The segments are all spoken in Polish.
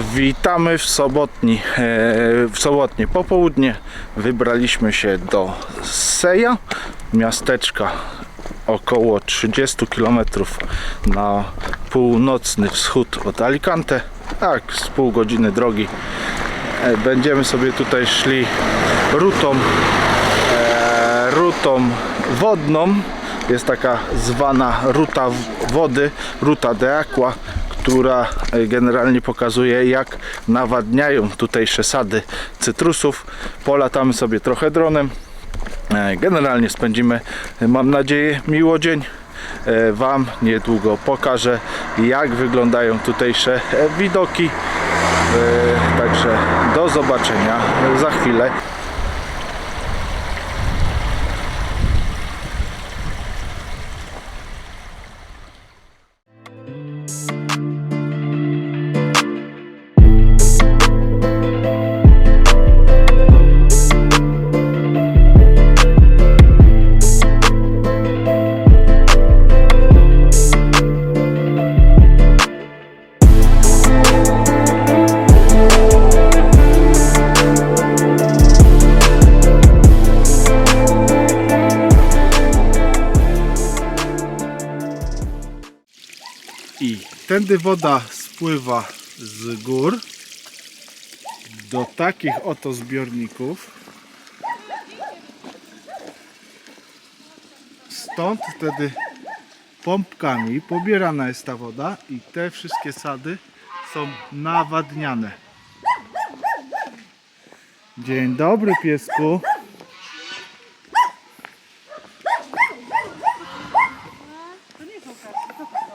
Witamy w sobotni, e, w sobotnie popołudnie. Wybraliśmy się do Seja, miasteczka około 30 km na północny wschód od Alicante. Tak, z pół godziny drogi. E, Będziemy sobie tutaj szli rutą, e, rutą wodną. Jest taka zwana ruta wody, ruta de aqua, która e, generalnie pokazuje jak nawadniają tutejsze sady cytrusów. Polatamy sobie trochę dronem. E, Generalnie spędzimy, e, mam nadzieję, miło dzień. Wam niedługo pokażę, jak wyglądają tutejsze widoki. Także do zobaczenia za chwilę. Tędy woda spływa z gór do takich oto zbiorników. Stąd wtedy pompkami pobierana jest ta woda i te wszystkie sady są nawadniane. Dzień dobry piesku.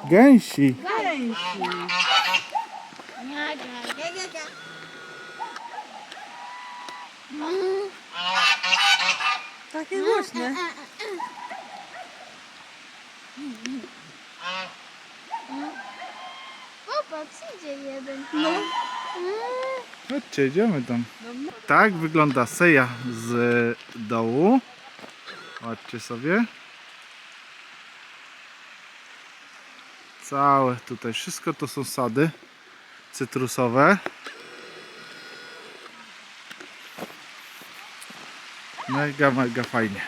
Gęsi. Takie głośne. Popatrz, idzie jeden. No. Chodźcie, idziemy tam. Tak wygląda seja z dołu. Patrzcie sobie. Całe tutaj, wszystko to są sady cytrusowe. Mega, mega fajnie.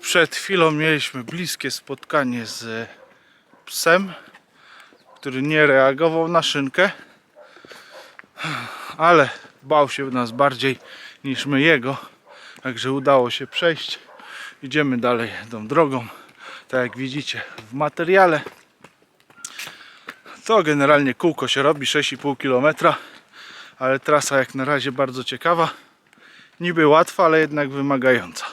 Przed chwilą mieliśmy bliskie spotkanie z psem, który nie reagował na szynkę, ale bał się nas bardziej niż my jego. Także udało się przejść. Idziemy dalej tą drogą. Tak jak widzicie w materiale. To generalnie kółko się robi 6,5 km, ale trasa jak na razie bardzo ciekawa. Niby łatwa, ale jednak wymagająca.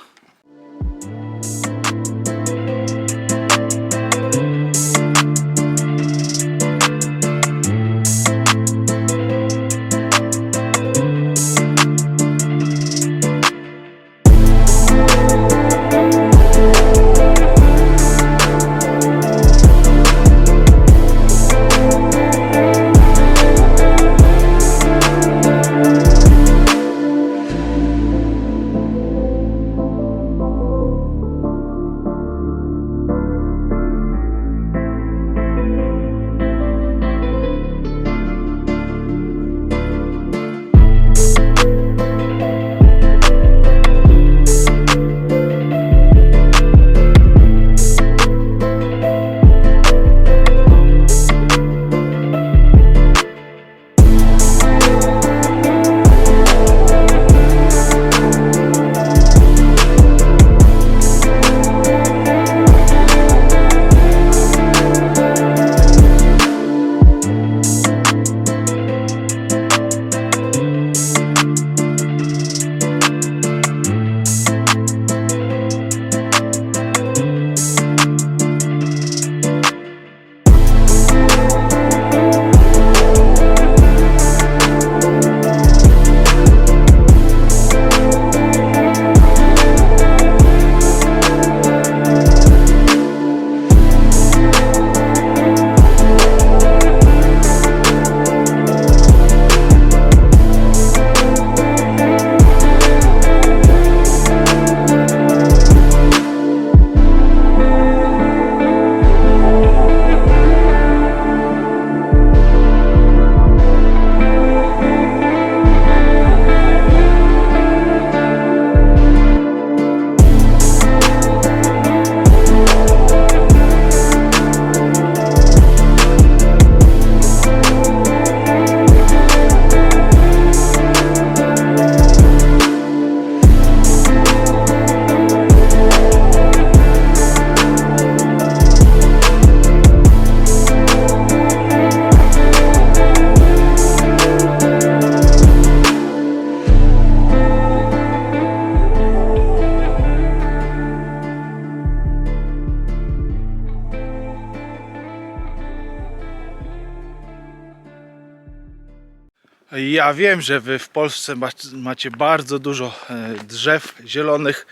Ja wiem, że wy w Polsce macie, bardzo dużo e, drzew zielonych.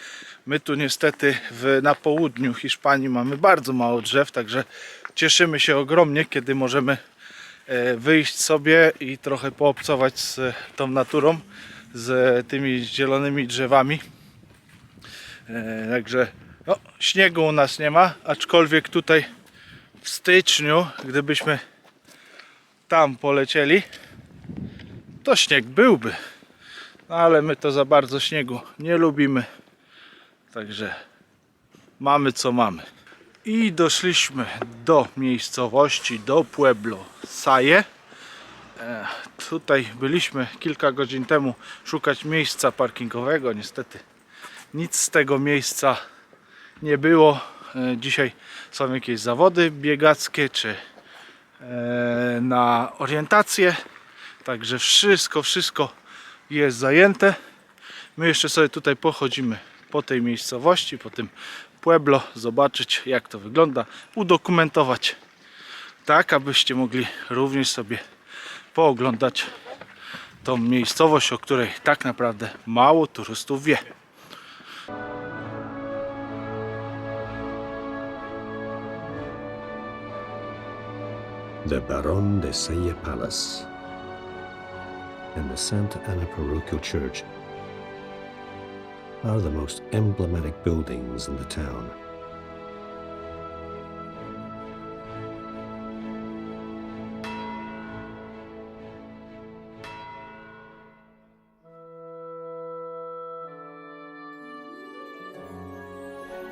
My tu niestety w, na południu Hiszpanii mamy bardzo mało drzew, także cieszymy się ogromnie, kiedy możemy e, wyjść sobie i trochę poobcować z tą naturą, z tymi zielonymi drzewami. E, Także no, śniegu u nas nie ma, aczkolwiek tutaj w styczniu, gdybyśmy tam polecieli, to śnieg byłby. No, ale my to za bardzo śniegu nie lubimy. Także mamy co mamy. I doszliśmy do miejscowości, do Pueblo Saje. E, Tutaj byliśmy kilka godzin temu szukać miejsca parkingowego. Niestety nic z tego miejsca nie było. E, Dzisiaj są jakieś zawody biegackie czy e, na orientację. Także wszystko, wszystko jest zajęte. My jeszcze sobie tutaj pochodzimy po tej miejscowości, po tym Pueblo, zobaczyć jak to wygląda, udokumentować tak, abyście mogli również sobie pooglądać tą miejscowość, o której tak naprawdę mało turystów wie. the Baron de Sella Palace and the Santa Ana Parochial Church are the most emblematic buildings in the town.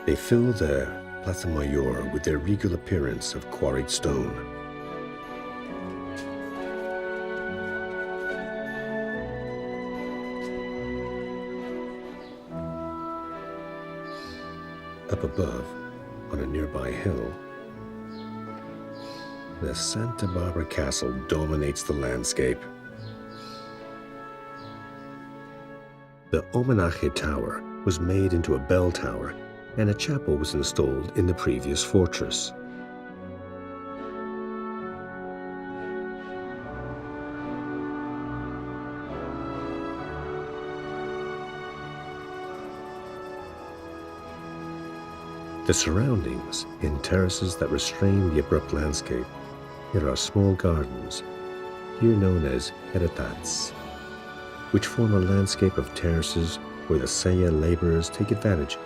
They fill their Plaza Mayor with their regal appearance of quarried stone. Up above, on a nearby hill, the Santa Barbara Castle dominates the landscape. The Homenaje Tower was made into a bell tower, and a chapel was installed in the previous fortress. The surroundings, in terraces that restrain the abrupt landscape, there are small gardens, here known as habitats, which form a landscape of terraces where the Saya laborers take advantage,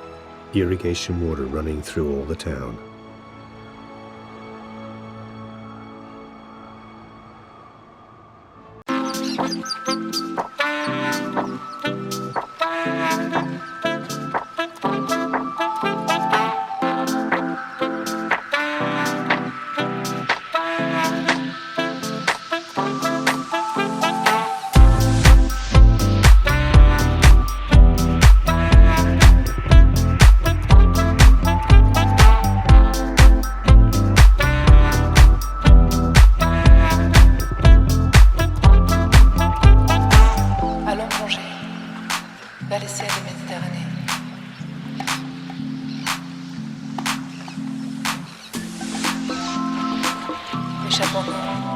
irrigation water running through all the town. chapeau.